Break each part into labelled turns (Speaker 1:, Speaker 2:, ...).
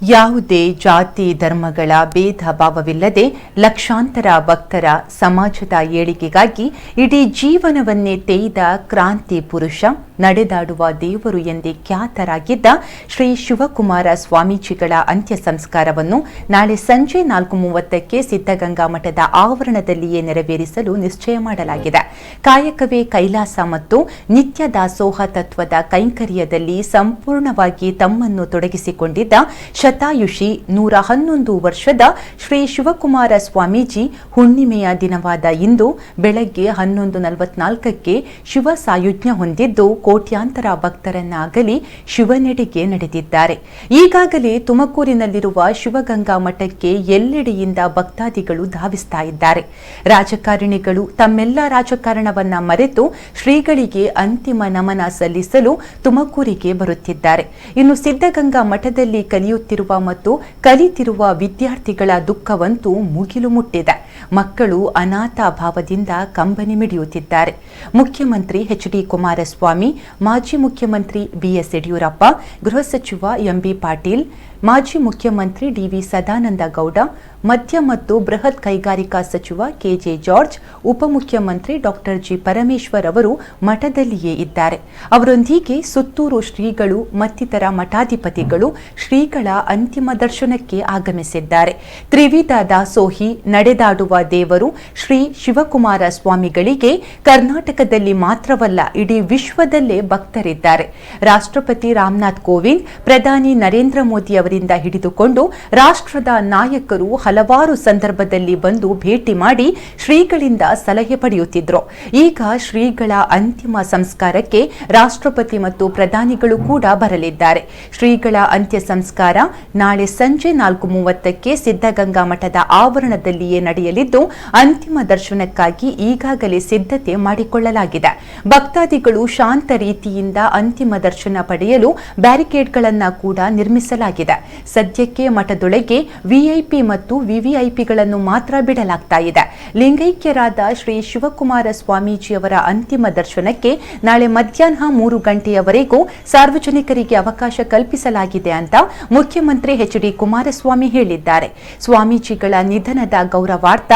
Speaker 1: ಯಾವುದೇ ಜಾತಿ ಧರ್ಮಗಳ ಭೇದ ಭಾವವಿಲ್ಲದೆ ಲಕ್ಷಾಂತರ ಭಕ್ತರ ಸಮಾಜದ ಏಳಿಗೆಗಾಗಿ ಇಡೀ ಜೀವನವನ್ನೇ ತೇಯ್ದ ಕ್ರಾಂತಿ ಪುರುಷ ನಡೆದಾಡುವ ದೇವರು ಎಂದೇ ಖ್ಯಾತರಾಗಿದ್ದ ಶ್ರೀ ಶಿವಕುಮಾರ ಸ್ವಾಮೀಜಿಗಳ ಅಂತ್ಯ ಸಂಸ್ಕಾರವನ್ನು ನಾಳೆ ಸಂಜೆ ನಾಲ್ಕು ಮೂವತ್ತಕ್ಕೆ ಸಿದ್ಧಗಂಗಾ ಮಠದ ಆವರಣದಲ್ಲಿಯೇ ನೆರವೇರಿಸಲು ನಿಶ್ಚಯ ಮಾಡಲಾಗಿದೆ. ಕಾಯಕವೇ ಕೈಲಾಸ ಮತ್ತು ನಿತ್ಯ ದಾಸೋಹ ತತ್ವದ ಕೈಂಕರ್ಯದಲ್ಲಿ ಸಂಪೂರ್ಣವಾಗಿ ತಮ್ಮನ್ನು ತೊಡಗಿಸಿಕೊಂಡಿದ್ದ ಶತಾಯುಷಿ ನೂರ ಹನ್ನೊಂದು ವರ್ಷದ ಶ್ರೀ ಶಿವಕುಮಾರ ಸ್ವಾಮೀಜಿ ಹುಣ್ಣಿಮೆಯ ದಿನವಾದ ಇಂದು ಬೆಳಗ್ಗೆ ಹನ್ನೊಂದು ನಲವತ್ನಾಲ್ಕಕ್ಕೆ ಶಿವ ಸಾಯುಜ್ಞ ಹೊಂದಿದ್ದು ಕೋಟ್ಯಾಂತರ ಭಕ್ತರನ್ನಾಗಲಿ ಶಿವನೆಡೆಗೆ ನಡೆದಿದ್ದಾರೆ. ಈಗಾಗಲೇ ತುಮಕೂರಿನಲ್ಲಿರುವ ಶಿವಗಂಗಾ ಮಠಕ್ಕೆ ಎಲ್ಲೆಡೆಯಿಂದ ಭಕ್ತಾದಿಗಳು ಧಾವಿಸ್ತಾ ಇದ್ದಾರೆ. ರಾಜಕಾರಣಿಗಳು ತಮ್ಮೆಲ್ಲ ರಾಜಕಾರಣವನ್ನ ಮರೆತು ಶ್ರೀಗಳಿಗೆ ಅಂತಿಮ ನಮನ ಸಲ್ಲಿಸಲು ತುಮಕೂರಿಗೆ ಬರುತ್ತಿದ್ದಾರೆ. ಇನ್ನು ಸಿದ್ಧಗಂಗಾ ಮಠದಲ್ಲಿ ಕಲಿಯುತ್ತಿರುವ ಮತ್ತು ಕಲಿತಿರುವ ವಿದ್ಯಾರ್ಥಿಗಳ ದುಃಖವಂತೂ ಮುಗಿಲು ಮುಟ್ಟಿದೆ. ಮಕ್ಕಳು ಅನಾಥ ಭಾವದಿಂದ ಕಂಬನಿ ಮಿಡಿಯುತ್ತಿದ್ದಾರೆ. ಮುಖ್ಯಮಂತ್ರಿ ಎಚ್ ಡಿ ಕುಮಾರಸ್ವಾಮಿ ಮಾಜಿ ಮುಖ್ಯಮಂತ್ರಿ ಬಿಎಸ್ ಯಡಿಯೂರಪ್ಪ, ಗೃಹ ಸಚಿವ ಎಂಬಿ ಪಾಟೀಲ್, ಮಾಜಿ ಮುಖ್ಯಮಂತ್ರಿ ಡಿವಿ ಸದಾನಂದ ಗೌಡ ಮಧ್ಯ ಮತ್ತು ಬೃಹತ್ ಕೈಗಾರಿಕಾ ಸಚಿವ ಕೆಜೆ ಜಾರ್ಜ್ ಉಪಮುಖ್ಯಮಂತ್ರಿ ಡಾಕ್ಟರ್ ಜಿ. ಪರಮೇಶ್ವರ್ ಅವರು ಮಠದಲ್ಲಿಯೇ ಇದ್ದಾರೆ. ಅವರೊಂದಿಗೆ ಸುತ್ತೂರು ಶ್ರೀಗಳು, ಮತ್ತಿತರ ಮಠಾಧಿಪತಿಗಳು ಶ್ರೀಗಳ ಅಂತಿಮ ದರ್ಶನಕ್ಕೆ ಆಗಮಿಸಿದ್ದಾರೆ. ತ್ರಿವಿಧ ದಾಸೋಹಿ ನಡೆದಾಡುವ ದೇವರು ಶ್ರೀ ಶಿವಕುಮಾರ ಸ್ವಾಮಿಗಳಿಗೆ ಕರ್ನಾಟಕದಲ್ಲಿ ಮಾತ್ರವಲ್ಲ, ಇಡೀ ವಿಶ್ವದಲ್ಲೇ ಭಕ್ತರಿದ್ದಾರೆ. ರಾಷ್ಟ್ರಪತಿ ರಾಮನಾಥ್ ಕೋವಿಂದ್, ಪ್ರಧಾನಿ ನರೇಂದ್ರ ಮೋದಿ ಅವರಿಂದ ಹಿಡಿದುಕೊಂಡು ರಾಷ್ಟ್ರದ ನಾಯಕರು ಹಲವಾರು ಸಂದರ್ಭದಲ್ಲಿ ಬಂದು ಭೇಟಿ ಮಾಡಿ ಶ್ರೀಗಳಿಂದ ಸಲಹೆ ಪಡೆಯುತ್ತಿದ್ರು. ಈಗ ಶ್ರೀಗಳ ಅಂತಿಮ ಸಂಸ್ಕಾರಕ್ಕೆ ರಾಷ್ಟ್ರಪತಿ ಮತ್ತು ಪ್ರಧಾನಿಗಳು ಕೂಡ ಬರಲಿದ್ದಾರೆ. ಶ್ರೀಗಳ ಅಂತ್ಯ ಸಂಸ್ಕಾರ ನಾಳೆ ಸಂಜೆ ನಾಲ್ಕು ಮೂವತ್ತಕ್ಕೆ ಸಿದ್ಧಗಂಗಾ ಮಠದ ಆವರಣದಲ್ಲಿಯೇ ನಡೆಯಲಿದ್ದು, ಅಂತಿಮ ದರ್ಶನಕ್ಕಾಗಿ ಈಗಾಗಲೇ ಸಿದ್ಧತೆ ಮಾಡಿಕೊಳ್ಳಲಾಗಿದೆ. ಭಕ್ತಾದಿಗಳು ಶಾಂತ ರೀತಿಯಿಂದ ಅಂತಿಮ ದರ್ಶನ ಪಡೆಯಲು ಬ್ಯಾರಿಕೇಡ್ಗಳನ್ನು ಕೂಡ ನಿರ್ಮಿಸಲಾಗಿದೆ. ಸದ್ಯಕ್ಕೆ ಮಠದೊಳಗೆ ವಿಐಪಿ ಮತ್ತು ವಿವಿಐಪಿಗಳನ್ನು ಮಾತ್ರ ಬಿಡಲಾಗ್ತಾ ಇದೆ. ಲಿಂಗೈಕ್ಯರಾದ ಶ್ರೀ ಶಿವಕುಮಾರ ಸ್ವಾಮೀಜಿಯವರ ಅಂತಿಮ ದರ್ಶನಕ್ಕೆ ನಾಳೆ ಮಧ್ಯಾಹ್ನ ಮೂರು ಗಂಟೆಯವರೆಗೂ ಸಾರ್ವಜನಿಕರಿಗೆ ಅವಕಾಶ ಕಲ್ಪಿಸಲಾಗಿದೆ ಅಂತ ಮುಖ್ಯಮಂತ್ರಿ ಎಚ್ ಡಿ ಕುಮಾರಸ್ವಾಮಿ ಹೇಳಿದ್ದಾರೆ. ಸ್ವಾಮೀಜಿಗಳ ನಿಧನದ ಗೌರವಾರ್ಥ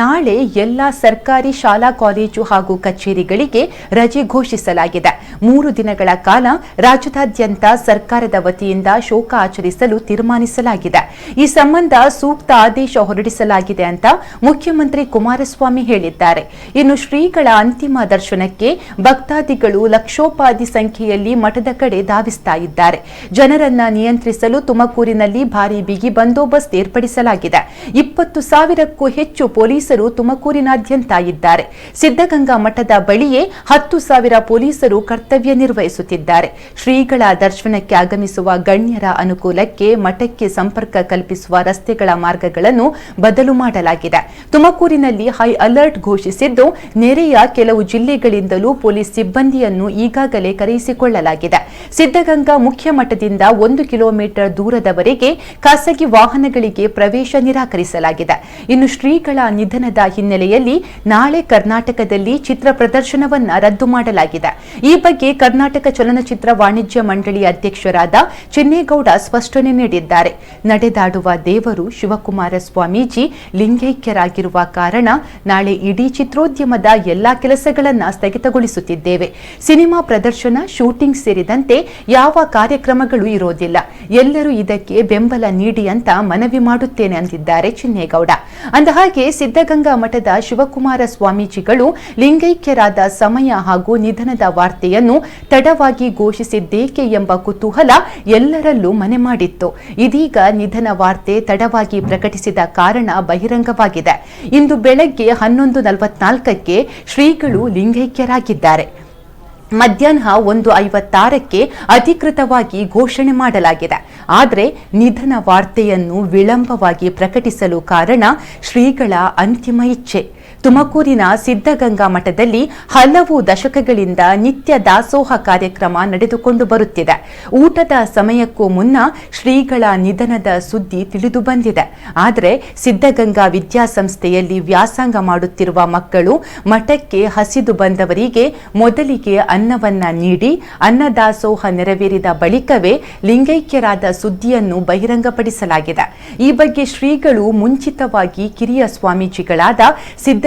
Speaker 1: ನಾಳೆ ಎಲ್ಲ ಸರ್ಕಾರಿ ಶಾಲಾ, ಕಾಲೇಜು ಹಾಗೂ ಕಚೇರಿಗಳಿಗೆ ರಜೆ ಘೋಷಿಸಲಾಗಿದೆ. ಮೂರು ದಿನಗಳ ಕಾಲ ರಾಜ್ಯದಾದ್ಯಂತ ಸರ್ಕಾರದ ವತಿಯಿಂದ ಶೋಕ ಆಚರಿಸಲು ತೀರ್ಮಾನಿಸಲಾಗಿದೆ. ಈ ಸಂಬಂಧ ಸೂಕ್ತ ಆದೇಶ ಹೊರಡಿಸಲಾಗಿದೆ ಅಂತ ಮುಖ್ಯಮಂತ್ರಿ ಕುಮಾರಸ್ವಾಮಿ ಹೇಳಿದ್ದಾರೆ. ಇನ್ನು ಶ್ರೀಗಳ ಅಂತಿಮ ದರ್ಶನಕ್ಕೆ ಭಕ್ತಾದಿಗಳು ಲಕ್ಷೋಪಾದಿ ಸಂಖ್ಯೆಯಲ್ಲಿ ಮಠದ ಕಡೆ ಧಾವಿಸ್ತಾ ಇದ್ದಾರೆ. ಜನರನ್ನ ನಿಯಂತ್ರಿಸಲು ತುಮಕೂರಿನಲ್ಲಿ ಭಾರಿ ಬಿಗಿ ಬಂದೋಬಸ್ತ್ ಏರ್ಪಡಿಸಲಾಗಿದೆ. ಇಪ್ಪತ್ತು ಸಾವಿರಕ್ಕೂ ಹೆಚ್ಚು ಪೊಲೀಸರು ತುಮಕೂರಿನಾದ್ಯಂತ ಇದ್ದಾರೆ. ಸಿದ್ದಗಂಗಾ ಮಠದ ಬಳಿಯೇ ಹತ್ತು ಸಾವಿರ ಪೊಲೀಸರು ಕರ್ತವ್ಯ ನಿರ್ವಹಿಸುತ್ತಿದ್ದಾರೆ. ಶ್ರೀಗಳ ದರ್ಶನಕ್ಕೆ ಆಗಮಿಸುವ ಗಣ್ಯರ ಅನುಕೂಲಕ್ಕೆ ಮಠಕ್ಕೆ ಸಂಪರ್ಕ ಕಲ್ಪಿಸುವ ರಸ್ತೆಗಳ ಮಾರ್ಗಗಳನ್ನು ಬದಲು ಮಾಡಲಾಗಿದೆ. ತುಮಕೂರಿನಲ್ಲಿ ಹೈ ಅಲರ್ಟ್ ಘೋಷಿಸಿದ್ದು, ನೆರೆಯ ಕೆಲವು ಜಿಲ್ಲೆಗಳಿಂದಲೂ ಪೊಲೀಸ್ ಸಿಬ್ಬಂದಿಯನ್ನು ಈಗಾಗಲೇ ಕರೆಯಿಸಿಕೊಳ್ಳಲಾಗಿದೆ. ಸಿದ್ದಗಂಗಾ ಮುಖ್ಯ ಮಠದಿಂದ ಒಂದು ಕಿಲೋಮೀಟರ್ ದೂರದವರೆಗೆ ಖಾಸಗಿ ವಾಹನಗಳಿಗೆ ಪ್ರವೇಶ ನಿರಾಕರಿಸಲಾಗಿದೆ. ಇನ್ನು ಶ್ರೀಗಳ ನಿಧನದ ಹಿನ್ನೆಲೆಯಲ್ಲಿ ನಾಳೆ ಕರ್ನಾಟಕದಲ್ಲಿ ಚಿತ್ರ ಪ್ರದರ್ಶನವನ್ನ ರದ್ದು ಮಾಡಲಾಗಿದೆ. ಬಗ್ಗೆ ಕರ್ನಾಟಕ ಚಲನಚಿತ್ರ ವಾಣಿಜ್ಯ ಮಂಡಳಿ ಅಧ್ಯಕ್ಷರಾದ ಚಿನ್ನೇಗೌಡ ಸ್ಪಷ್ಟನೆ ನೀಡಿದ್ದಾರೆ. ನಡೆದಾಡುವ ದೇವರು ಶಿವಕುಮಾರ ಸ್ವಾಮೀಜಿ ಲಿಂಗೈಕ್ಯರಾಗಿರುವ ಕಾರಣ ನಾಳೆ ಇಡೀ ಚಿತ್ರೋದ್ಯಮದ ಎಲ್ಲಾ ಕೆಲಸಗಳನ್ನು ಸ್ಥಗಿತಗೊಳಿಸುತ್ತಿದ್ದೇವೆ. ಸಿನಿಮಾ ಪ್ರದರ್ಶನ, ಶೂಟಿಂಗ್ ಸೇರಿದಂತೆ ಯಾವ ಕಾರ್ಯಕ್ರಮಗಳು ಇರೋದಿಲ್ಲ. ಎಲ್ಲರೂ ಇದಕ್ಕೆ ಬೆಂಬಲ ನೀಡಿ ಅಂತ ಮನವಿ ಮಾಡುತ್ತೇನೆ ಅಂದಿದ್ದಾರೆ ಚಿನ್ನೇಗೌಡ. ಅಂದಹಾಗೆ ಸಿದ್ಧಗಂಗಾ ಮಠದ ಶಿವಕುಮಾರ ಸ್ವಾಮೀಜಿಗಳು ಲಿಂಗೈಕ್ಯರಾದ ಸಮಯ ಹಾಗೂ ನಿಧನದ ವಾರ್ತೆಯನ್ನು ತಡವಾಗಿ ಘೋಷಿಸಿದ್ದೇಕೆ ಎಂಬ ಕುತೂಹಲ ಎಲ್ಲರಲ್ಲೂ ಮನೆ ಮಾಡಿತ್ತು. ಇದೀಗ ನಿಧನ ವಾರ್ತೆ ತಡವಾಗಿ ಪ್ರಕಟಿಸಿದ ಕಾರಣ ಬಹಿರಂಗವಾಗಿದೆ. ಇಂದು ಬೆಳಗ್ಗೆ ಹನ್ನೊಂದು ನಲವತ್ನಾಲ್ಕಕ್ಕೆ ಶ್ರೀಗಳು ಲಿಂಗೈಕ್ಯರಾಗಿದ್ದಾರೆ. ಮಧ್ಯಾಹ್ನ ಒಂದು ಐವತ್ತಾರಕ್ಕೆ ಅಧಿಕೃತವಾಗಿ ಘೋಷಣೆ ಮಾಡಲಾಗಿದೆ. ಆದರೆ ನಿಧನ ವಾರ್ತೆಯನ್ನು ವಿಳಂಬವಾಗಿ ಪ್ರಕಟಿಸಲು ಕಾರಣ ಶ್ರೀಗಳ ಅಂತಿಮ ಇಚ್ಛೆ. ತುಮಕೂರಿನ ಸಿದ್ಧಗಂಗಾ ಮಠದಲ್ಲಿ ಹಲವು ದಶಕಗಳಿಂದ ನಿತ್ಯ ದಾಸೋಹ ಕಾರ್ಯಕ್ರಮ ನಡೆದುಕೊಂಡು ಬರುತ್ತಿದೆ. ಊಟದ ಸಮಯಕ್ಕೂ ಮುನ್ನ ಶ್ರೀಗಳ ನಿಧನದ ಸುದ್ದಿ ತಿಳಿದು ಬಂದಿದೆ. ಆದರೆ ಸಿದ್ಧಗಂಗಾ ವಿದ್ಯಾಸಂಸ್ಥೆಯಲ್ಲಿ ವ್ಯಾಸಂಗ ಮಾಡುತ್ತಿರುವ ಮಕ್ಕಳು ಮಠಕ್ಕೆ ಹಸಿದು ಬಂದವರಿಗೆ ಮೊದಲಿಗೆ ಅನ್ನವನ್ನ ನೀಡಿ ಅನ್ನದಾಸೋಹ ನೆರವೇರಿದ ಬಳಿಕವೇ ಲಿಂಗೈಕ್ಯರಾದ ಸುದ್ದಿಯನ್ನು ಬಹಿರಂಗಪಡಿಸಲಾಗಿದೆ. ಈ ಬಗ್ಗೆ ಶ್ರೀಗಳು ಮುಂಚಿತವಾಗಿ ಕಿರಿಯ ಸ್ವಾಮೀಜಿಗಳಾದ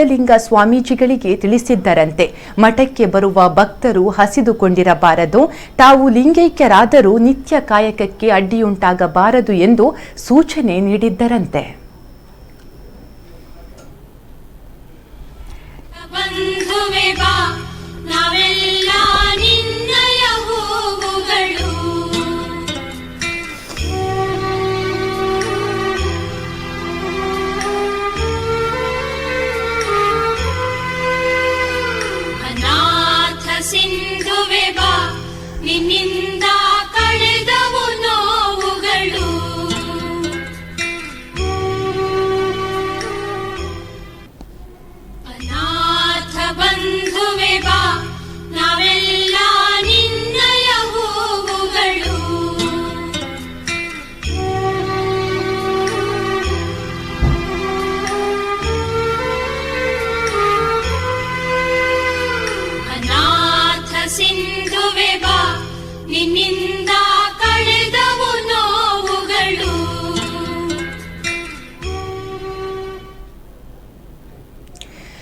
Speaker 1: ಸಿದ್ಧಲಿಂಗ ಸ್ವಾಮೀಜಿಗಳಿಗೆ ತಿಳಿಸಿದ್ದರಂತೆ. ಮಠಕ್ಕೆ ಬರುವ ಭಕ್ತರು ಹಸಿದುಕೊಂಡಿರಬಾರದು. ತಾವು ಲಿಂಗೈಕ್ಯರಾದರೂ ನಿತ್ಯ ಕಾಯಕಕ್ಕೆ ಅಡ್ಡಿಯುಂಟಾಗಬಾರದು ಎಂದು ಸೂಚನೆ ನೀಡಿದ್ದರಂತೆ. സിന്ധുവേ വാ നിന്നിന്ദ